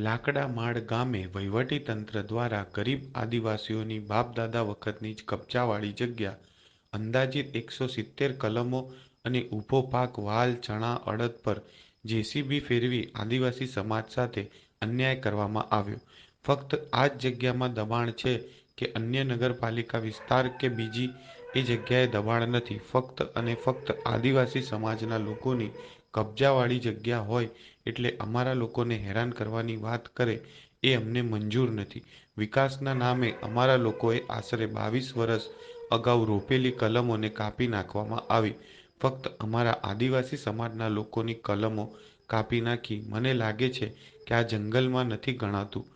લાકડામાળ ગામે વહીવટીતંત્ર દ્વારા ગરીબ આદિવાસીઓની બાપદાદા વખતની જ કબજાવાળી જગ્યા, અંદાજિત એકસો સિત્તેર કલમો અને ઊભો પાક, વાલ, ચણા, અડદ પર જેસીબી ફેરવી આદિવાસી સમાજ સાથે અન્યાય કરવામાં આવ્યો. ફક્ત આ જ જગ્યામાં દબાણ છે કે અન્ય નગરપાલિકા વિસ્તાર કે બીજી એ જગ્યાએ દબાણ નથી. ફક્ત અને ફક્ત આદિવાસી સમાજના લોકોની કબજાવાળી જગ્યા હોય એટલે અમારા લોકોને હેરાન કરવાની વાત કરે એ અમને મંજૂર નથી. વિકાસના નામે અમારા લોકોએ આશરે બાવીસ વર્ષ અગાઉ રોપેલી કલમોને કાપી નાખવામાં આવી. ફક્ત અમારા આદિવાસી સમાજના લોકોની કલમો કાપી નાખી. મને લાગે છે કે આ જંગલમાં નથી ગણાતું.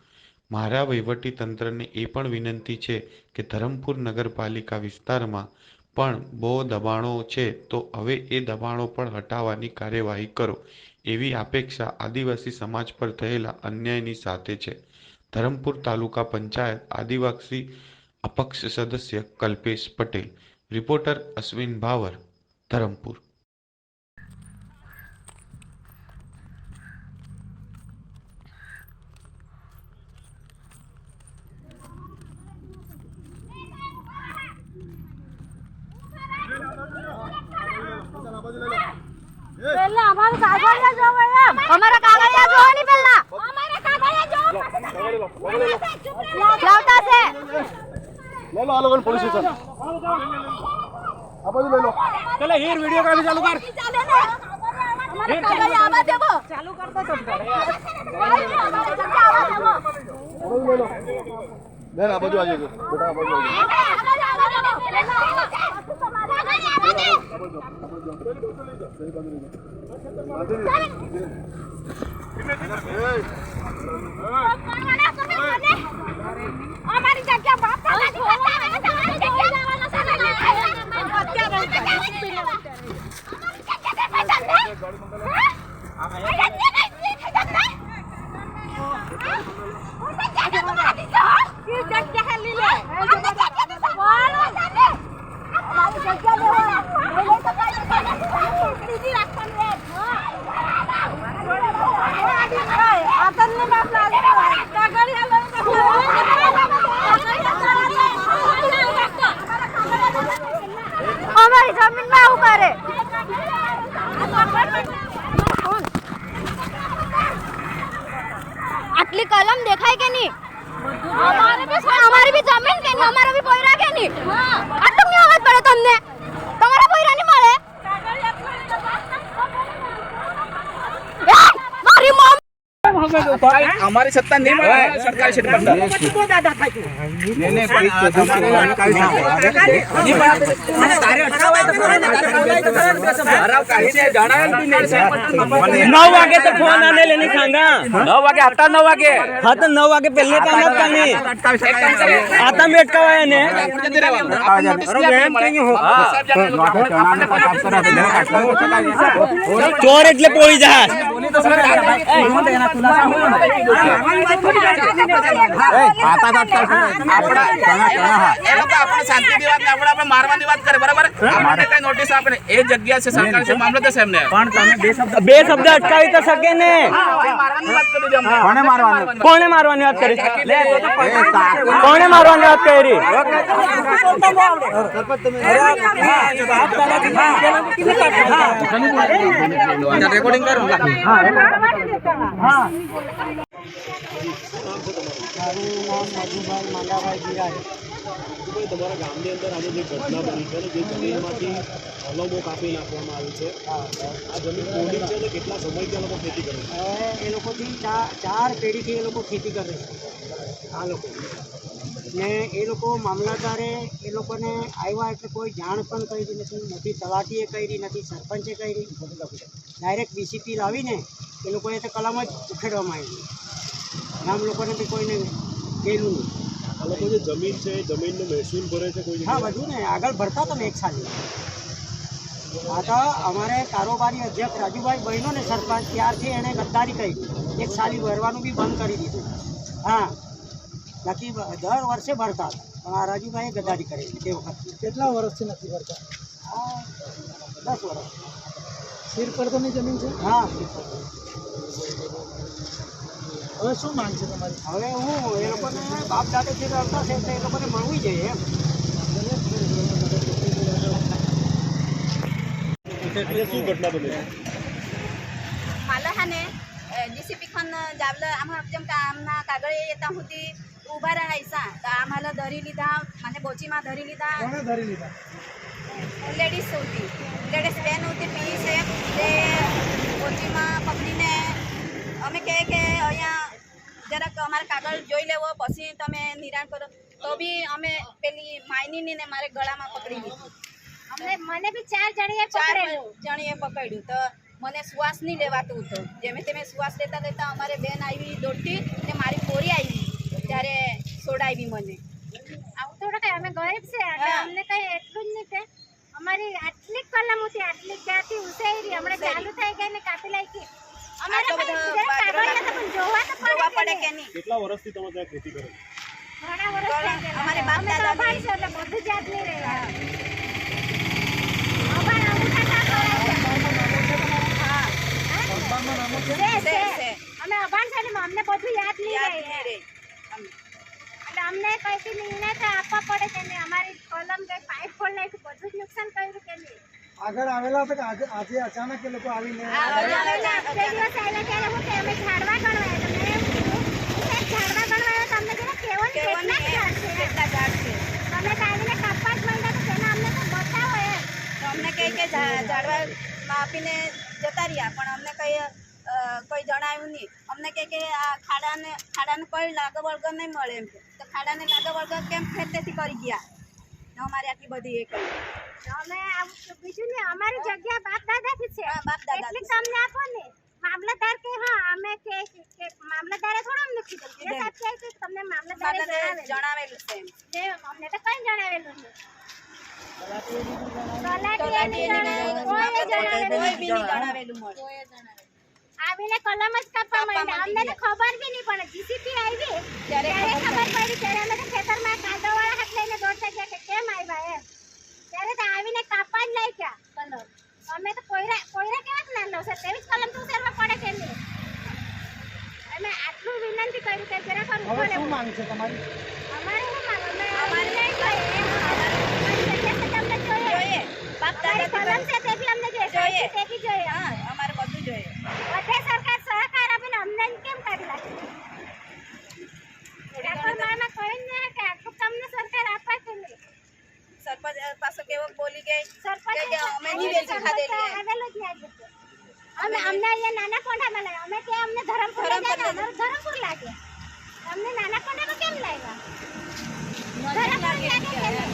મારા વહીવટી તંત્રને એ પણ વિનંતી છે કે ધરમપુર નગરપાલિકા વિસ્તારમાં પણ બહુ દબાણો છે, તો હવે એ દબાણો પણ હટાવવાની કાર્યવાહી કરો. એવી અપેક્ષા આદિવાસી સમાજ પર થયેલા અન્યાયની સાથે છે. ધરમપુર તાલુકા પંચાયત આદિવાસી અપક્ષ સદસ્ય કલ્પેશ પટેલ. રિપોર્ટર અશ્વિન ભાવર, ધરમપુર. પહેલા અમારું કાગળિયા જોવો એમ. અમારા કાગળિયા જોવો ની પહેલા અમારા કાગળિયા જોવો લાવતા છે. લઈ લો આ લોકોને પોલીસ સ્ટેશન. આ બાજુ લઈ લો. ચલે હીર વિડિયો કાઢી ચાલુ કર. ચાલે ને અમારા કાગળિયા આવા દેવો ચાલુ કરતો તો બેન આ બાજુ આવી જજો બેટા આ બાજુ આવી જજો આટલી કલમ દેખાય કે નહીં? અમારે બી જમીન કે નહીં? અમારે બી પોયરા કે નહીં આટલું ક્યાં અવાજ પડે તમને તમારા પોયરા નહીં મળે એ, મારી મમ અમારી સત્તા નહીં મળે સરકારી સીટ નવ વાગે તો ફોન આને લેને ખાંગા નવ વાગે હતા નવ વાગે હા તો નવ વાગે પહેલે કામ હતા ને આતા મેં અટકાવાય ને ચોર એટલે પોળી જહાજ એ લોકો આપણે શાંતિની વાત ને આપણે આપણે મારવાની વાત કરે બરાબર આપણને કઈ નોટિસ આપે એ જગ્યા છે સરકાર છે મામલો થશે એમને બે શબ્દ અટકાવી તો શકે ને મારવાની વાત કરી દે અમને કોને મારવાની કોણે મારવાની વાત કરી કોણે મારવાની વાત કરી રેકોર્ડિંગ કરું તમારા ગામની અંદર આજે જે ઘટના બની છે જે જમીનમાંથી અલમો કાપી નાખવામાં આવી છે આ જમીન કોની છે અને કેટલા સમયથી એ લોકો ખેતી કરે છે? એ લોકોથી ચાર ચાર પેઢીથી એ લોકો ખેતી કરે છે. આ લોકો. ને એ લોકો મામલતદારે એ લોકોને આવ્યા એટલે કોઈ જાણ પણ કરી નથી નથી તલાટીએ કરી નથી સરપંચે કરી. ડાયરેક્ટ બીસીપી લાવીને એ લોકોએ તો કલમ જ ઉખેડવામાં આવી. ગામ લોકોને બી કોઈને ગયેલું નહીં. આ લોકો જે જમીન છે એ જમીનનો મહેસૂલ ભરે છે કોઈ હા બધું ને. આગળ ભરતા તમે એક સાલી. આ તો અમારે કારોબારી અધ્યક્ષ રાજુભાઈ બહેનો ને સરપંચ ત્યારથી એણે ગદ્દારી કરી. એક સાલી ભરવાનું બી બંધ કરી દીધું. હા. બાકી બ- દર વર્ષે ભરતા હતા. પણ આ રાજુભાઈએ ગદ્દારી કરી તે વખત કેટલા વર્ષથી નથી ભરતા આ દસ વર્ષ સિર પર જમીન છે હા સિર પર. હવે શું માંગ છે તમારી હવે હું એ લોકોને બાપ દાદાથી રડતા છે તો એ લોકોને મળવી જોઈએ એમ આજે શું ઘટના બની मला हाने जीसीपी खन जावलं आम्हाला जेम का आमना कागळे येता होती ઊભા રહ્યા તો આમાં ધરી લીધા મને બોચીમાં ધરી લીધા. કોણે ધરી લીધા? લેડીઝ હતી લેડીઝ બેન હતી પી છે. તે બોચીમાં પકડીને અમે કહે કે અહીંયા જરાક અમારે કાગળ જોઈ લેવો પછી તમે નિરાણ કરો. તો બી અમે પેલી માયની ને મારે ગળામાં પકડી લીધી. અમને મને બી ચાર જણીએ ચાર જણીએ પકડ્યું. તો મને શ્વાસ નહીં લેવાતું હતું જેમ તેમે શ્વાસ લેતા લેતા અમારે બેન આવી દોડતી ને મારી પોરી આવી ત્યારે છોડાવી મને. આવું થોડું કઈ અમે ગરીબ છે અમને કઈ એટલું જ નહીં છે અમારી આટલી કલમ હતી આટલી ત્યાંથી ઉસેરી હમણાં ચાલુ થઈ ગઈ ને કાપી લાગી અમારે પણ જોવા તો પડે કે નહીં. કેટલા વર્ષથી તમે ત્યાં ખેતી કરો ઘણા વર્ષ થઈ અમારે બાપ દાદા છે એટલે બધું જ યાદ નહીં રહ્યા. અમે અભાણ છે અમને બધું યાદ નહીં યાદ નહીં રહે. અમને. એટલે અમને કઈથી નિર્ણય તો આપવા પડે કે નહીં અમારી કોલમ કે પાઇપ ફોડ નાખ્યું બધું જ નુકસાન કર્યું કે નહીં? આગળ આવેલા હતા કે આજે અચાનક એ લોકો આવીને આ બે દિવસ આવેલા ત્યારે હું કે અમે ઝાડવા ગણવાયા તો મેં એમ કીધું, હું સાહેબ ઝાડવા ગણવાયા તો અમને જરા કેવો કેટલા ઝાડ છે? કેટલા ઝાડ છે? તમે કાપવા જ માંડ્યા તો તેના અમને તો બતાવો એમ. તો અમને કહે કે ઝાડવા માપીને જતા રહ્યા પણ અમને કંઈ કોઈ જણાવ્યું નહીં. અમને કહે કે આ ખાડાને ખાડાને કોઈ લાગો વળગો નહીં મળે એમ કે. તો ખાડાને લાગો વળગો કેમ ખેતેથી કરી ગયા. અમારે આટલી બધી એ કરી. અમે બીજું ને અમારી જગ્યા બાપ દાદાથી છે. બાપ દાદાથી એટલી તમને આપો ને. મામલતદાર કે હા અમે કે કે મામલતદારે થોડું અમને કીધું. કે. સાચી કે તમને મામલતદારે જણાવેલું છે. જે અમને તો કઈ જણાવેલું છે. નહીં જણાવેલું, કોઈએ જણાવેલું કોઈ નહીં જણાવેલું મળે. આવીને કલમ જ કાપવા માંડ્યા. અમને તો ખબર બી નહીં પડે. જીસીપી આવી. ત્યારે ખબર પડી. ત્યારે અમે તો ખેતરમાં કાંદાવાળા હાથ લઈને દોડતા ગયા કે કેમ આવ્યા એમ. ત્યારે તો આવીને કાપવા જ લઈ ગયા કલમ. અમે તો કોયરા કોયરા કેવા જ ના લો છે? તેવી જ કલમ તો ઉતારવા પડે કે નહીં? અમે આટલું વિનંતી કર્યું કે જરા કરું હવે શું માંગ છે તમારી? અમારે શું માંગ? અમે અમારે નહીં જોઈએ. જોઈએ. જોઈએ. બાપ દાદા કલમ છે તે બી અમને જોઈએ. જોઈએ. તે બી જોઈએ. હા અમારે બધું જોઈએ બધે સરકાર સહકાર આપીને અમને કેમ કાઢી નાખી ઠાકોરમામાં કોઈ જ નહીં કે આટલું તમને સરકાર આપે કે નહીં. સરપંચ પાછો કેવો બોલી ગઈ સરપંચ કે કે અમે નહીં વેચી ખાધેલી એમ. આવેલું જ નહીં આજે તો. અમે અમને અહીંયા નાના કોંઢામાં લાગ્યા અમે ત્યાં અમને ધરમપુર ધરમપુર જાય અમારું ધરમપુર લાગે. અમને નાના કોંઢામાં કેમ લાગ્યા ધરમપુર લાગે કે નહીં?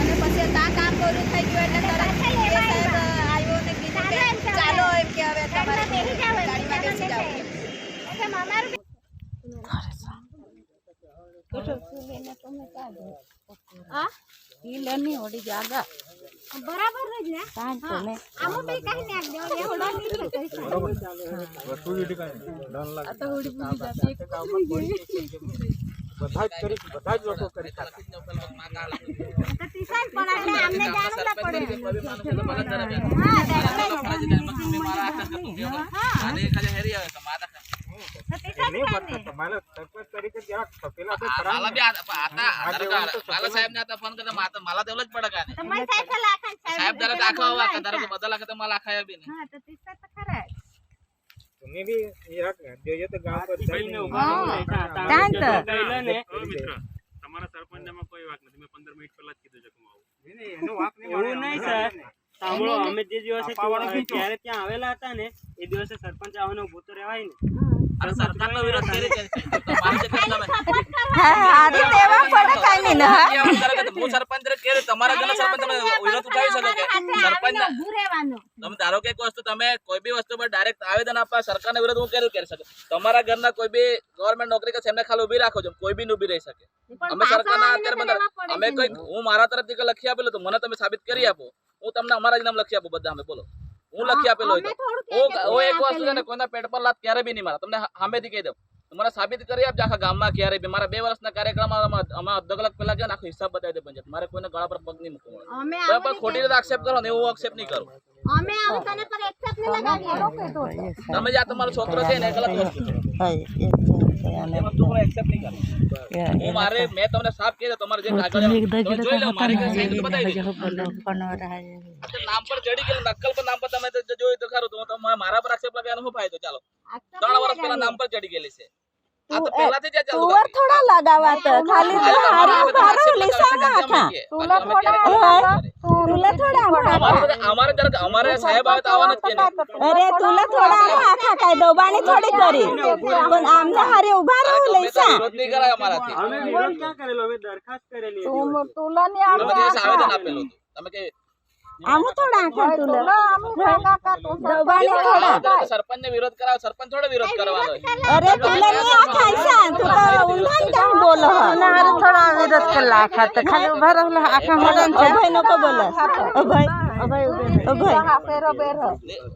અને પછી ત્યાં કામ પૂરું થઈ ગયું એટલે તરત ચાલો એમ કે હવે તમારે ગાડીમાં બેસી જાઓ એમ, બધા જ કરી બધા જ લોકો કરી સાહેબ દાદા આખા બધા લાખે તો મારા આખા બી નહીં. તમારા સરપંચમાં કોઈ વાત નથી. મેં પંદર મિનિટ પહેલા જ કીધું છે નહીં સર. સાંભળો અમે જે દિવસે ત્યારે ત્યાં આવેલા હતા ને એ દિવસે સરપંચ આવવાનો ભૂતો તો રહેવાય ને. તમારા ઘરના સરપંચ ધારો કે કોઈ વસ્તુ તમે કોઈ બી વસ્તુ ડાયરેક્ટ આવેદન આપવા સરકારને વિરોધ હું કેરી કરી શકે? તમારા ઘરના કોઈ બી ગવર્મેન્ટ નોકરી કે એમને ખાલી ઊભી રાખો છો કોઈ બી ઊભી રહી શકે. અમે સરકારના અત્યારે અમે કોઈ હું મારા તરફથી લખી આપેલું તો મને તમે સાબિત કરી આપો. હું તમને અમારા જ નામ લખી આપો બધા અમે બોલો. હું લખી આપેલો હોય તો. હું હું એક વસ્તુ છે ને કોઈના પેટ પર લાત ક્યારે બી નહીં મારા. તમને સામેથી કહી દઉં. મને સાબિત કરી આપજો આખા ગામમાં ક્યારે બી. મારા બે વર્ષના કાર્યક્રમમાં અમે અડધો કલાક પહેલા ગયા ને આખો હિસાબ બતાવી દે પંચાયત. મારે કોઈને ગળા પર પગ નહીં મૂકવો. તમે પણ ખોટી રીતે આક્ષેપ કરો ને એવું આક્ષેપ નહીં કરું. અમે આવું તને પર એક્સેપ્ટ નહીં લગાવીએ તમે જ્યાં તમારો છોકરો છે ને ગલત વસ્તુ છે. મારે મેં તમને સાફ કહી દીધું, તમારે જે કાગળ જોઈ લો મારે બતાવી નામ પર ચડી ગયેલું નકલ પર નામ પર તમે જોયું તો ખરું. તો મારા પર આક્ષેપ લગાવવાનો શું ફાયદો ચાલો? ત્રણ વર્ષ પહેલા નામ પર ચડી ગયેલી છે. તુવર થોડા લગાવા તો ખાલી તો હારી બધા ઊભા રહો આક્ષેપ લીસા લગાવે છે, નાખા અમે કહીએ. બાકી અમે ક્યારેય તુલા થોડા અમારે બધા- અમારે સાહેબ આવે તો આવવાના. અરે તુલા થોડા આખા કાય દબાણી થોડી કરી. પણ આમને હારે ઊભા રહો લીસા. વિરોધ નહીં કરાય અમારાથી. અમે વિરોધ ક્યાં કરેલો હવે દરખાસ્ત કરેલી હતી. તુલાની અમે આવેદન આપેલું તમે કે આમ થોડા આખા તુલા દબાણી થોડા. આવેદન સરપંચ ને વિરોધ કરાવ સરપંચ થોડો વિરોધ કરવાનો. અરે તુલાની આખા ઈસા તું તો ઊંધા કેમ બોલો હારે થોડા વિરોધ કલા આખા તો ખાલી ઊભા રહો આખા મદન છે. અભય નો કો બોલો અભય અભય અભય.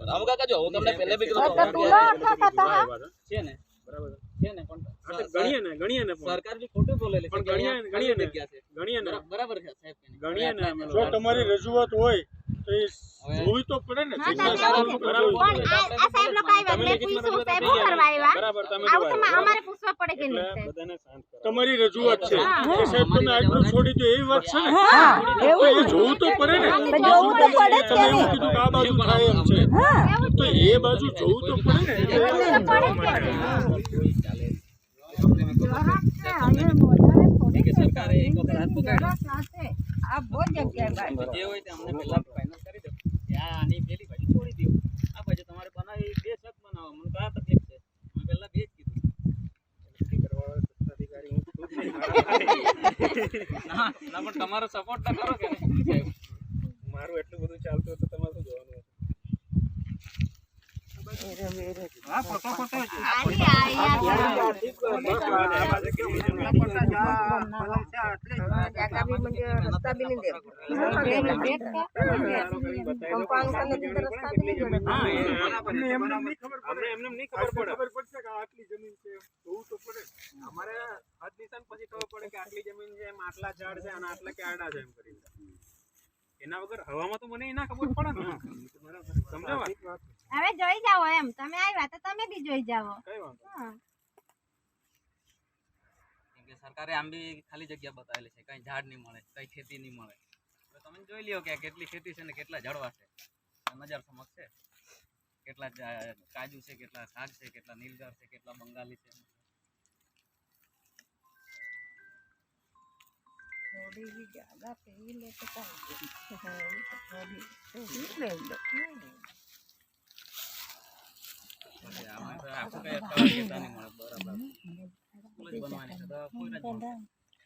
રામુ કાકા જો હું તમને પહેલે બી કીધું હતું, કાતા છે ને? છે ને? પણ હા ને ગણીએ ને સરકાર બી ખોટું બોલેલી છે પણ કે ને, ગણીએ ને. ખાલી જગ્યા છે. ગણીએ ને. બરાબર- બરાબર છે સાહેબ કે ને જો તમારી રજૂઆત હોય તો એ જોવી તો પડે ને બરાબર. તમે અમારે પૂછવા પડે કે નહીં. તમારી રજૂઆત છે. એ સાહેબ તમે આટલું છોડી દો એવી વાત છે ને? એ જોવું તો પડે ને. જોવું તો પડે જ તમે એવું કીધું કે આ બાજુ થાય એમ છે. તો એ બાજુ જોવું તો પડે ને. સરકારે એક વખત હાથ પકડ્યો. જે હોય તે અમને પહેલા ફાઇનલ કરી દો. કે આ આની પેલી ભાજી છોડી દો. આ બાજુ તમારે બનાવી બે છત બનાવો. મને તો આ તકલીફ છે. મેં પહેલા બે જ કીધું. ના ના, પણ તમારો સપોર્ટ ના કરો કે મારું એટલું બધું ચાલતું હતું તમારે શું જોવાનું અમારે હદ નિશાન પછી ખબર પડે કે આટલી જમીન છે આટલા ઝાડ છે અને આટલા ક્યારડા છે એમ કરીને એના વગર હવામાં તો મને ના ખબર પડે ને. સમજો હવે જોઈ જાઓ એમ. તમે આવ્યા તો તમે બી જોઈ જાઓ. કઈ વાંધો કેમ કે સરકારે આમ બી ખાલી જગ્યા બતાવેલી છે. કઈ ઝાડ નહીં મળે કઈ ખેતી નહીં મળે. તો તમે જોઈ લ્યો કે કેટલી ખેતી છે ને કેટલા ઝાડવા છે. નજર સમક્ષ છે. કેટલા કાજુ છે કેટલા શાક છે કેટલા નીલગર છે કેટલા બંગાળી છે. પછી આમાં તો આખું કઈ અટકાવવા જતા નહીં મળે બરાબર સ્કૂલ જ બનવાની છે તો કોઈ જ મળે. સાહેબ, તમારે બધું ઉડાડી દીધું ને બનાવવાનું ચાલુ કરી દીધું તમે એમ કહો છો કે આટલી જગ્યા